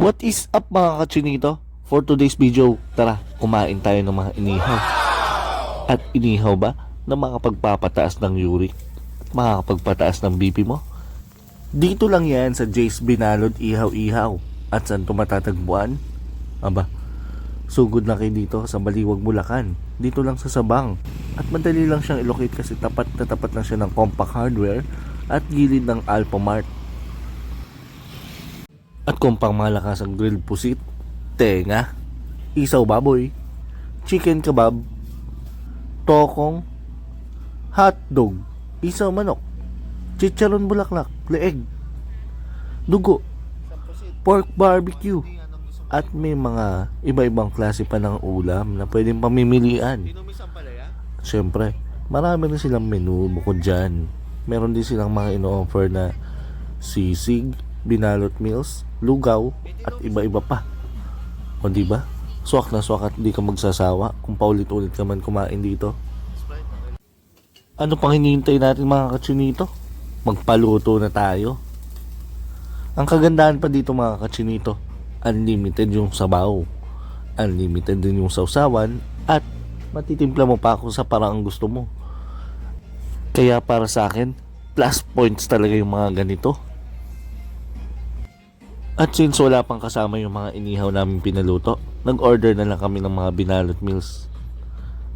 What is up mga kachinito? For today's video, tara, kumain tayo ng mga inihaw. At inihaw ba na makapagpapataas ng uric at makakapagpataas ng BP mo? Dito lang yan sa Jace Binalod Ihaw-Ihaw. At saan ito matatagpuan? Aba, sugod na kayo dito sa Baliwag, Bulacan. Dito lang sa Sabang. At madali lang siyang ilocate kasi tapat na tapat lang siya ng compact hardware at gilid ng Alphamart. At kung pang malakas ang grilled pusit, tenga, isaw baboy, chicken kebab, tokong, hotdog, isaw manok, chicharon bulaklak, leeg, dugo, pork barbecue, at may mga iba-ibang klase pa ng ulam na pwedeng pamimilian. Siyempre, marami rin silang menu bukod dyan. Meron din silang mga ino-offer na sisig, binalot meals, lugaw, at iba-iba pa. O di ba? Swak na swak at di ka magsasawa kung paulit-ulit ka man kumain dito. Ano pang hinihintay natin mga katsunito? Magpaluto na tayo. Ang kagandahan pa dito mga katsunito, unlimited yung sabaw. Unlimited din yung sausawan at matitimpla mo pa ako sa parang gusto mo. Kaya para sa akin, plus points talaga yung mga ganito. At since wala pang kasama yung mga inihaw namin pinaluto, nag-order na lang kami ng mga binalot meals.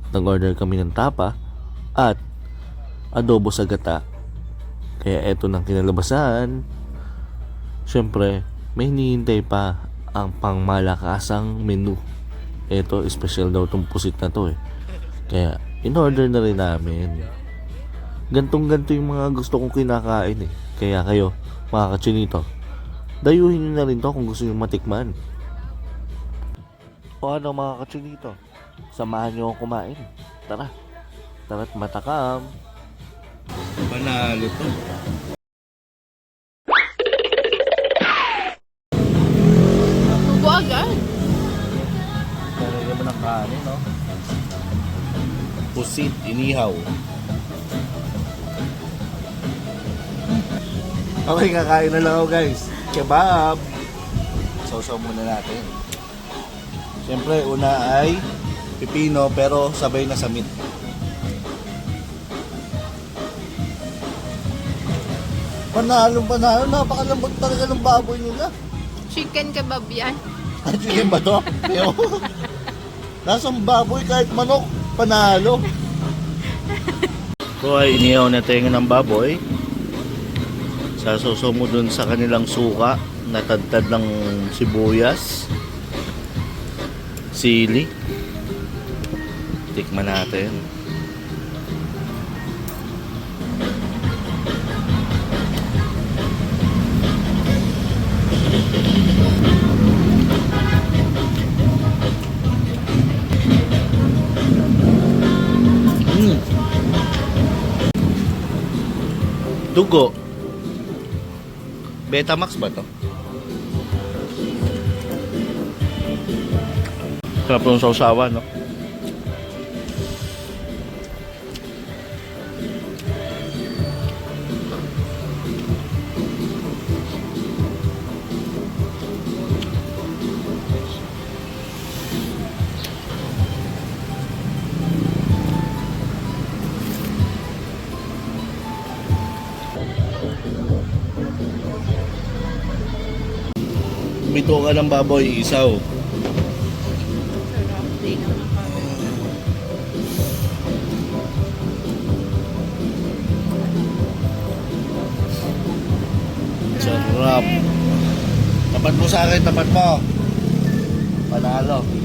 Nag-order kami ng tapa at adobo sa gata. Kaya eto ng kinalabasan. Siyempre, may hinihintay pa ang pangmalakasang menu. Eto, special daw tong pusit na to eh. Kaya, in-order na rin namin. Gantong-ganto yung mga gusto kong kinakain eh. Kaya kayo, mga kachinito, dayuhin nyo na rin to kung gusto nyo matikman. O ano mga kachinito, samahan nyo akong kumain. Tara, tara't matakam. Panalo to. Tubo agad. Talaga ang kanin, no? Pusit, inihaw. Okay, kakain na lang ako guys. Kebab! Sausaw muna natin. Siyempre, una ay pipino pero sabay na sa meat. Panalo, panalo. Napakalambot talaga ng baboy nila. Chicken kebab yan. At chicken ba to? Nasang baboy kahit manok, panalo. So ay inihaw na tayo ng baboy. Sasuso mo dun sa kanilang suka, natadtad ng sibuyas, sili. Tikman natin. Mm. Dugo. Betamax ba to? Sarap ng sausawan, no? Bito ka ng baboy, isaw. Sarap. Tapat mo sa akin, tapat mo. Panalo.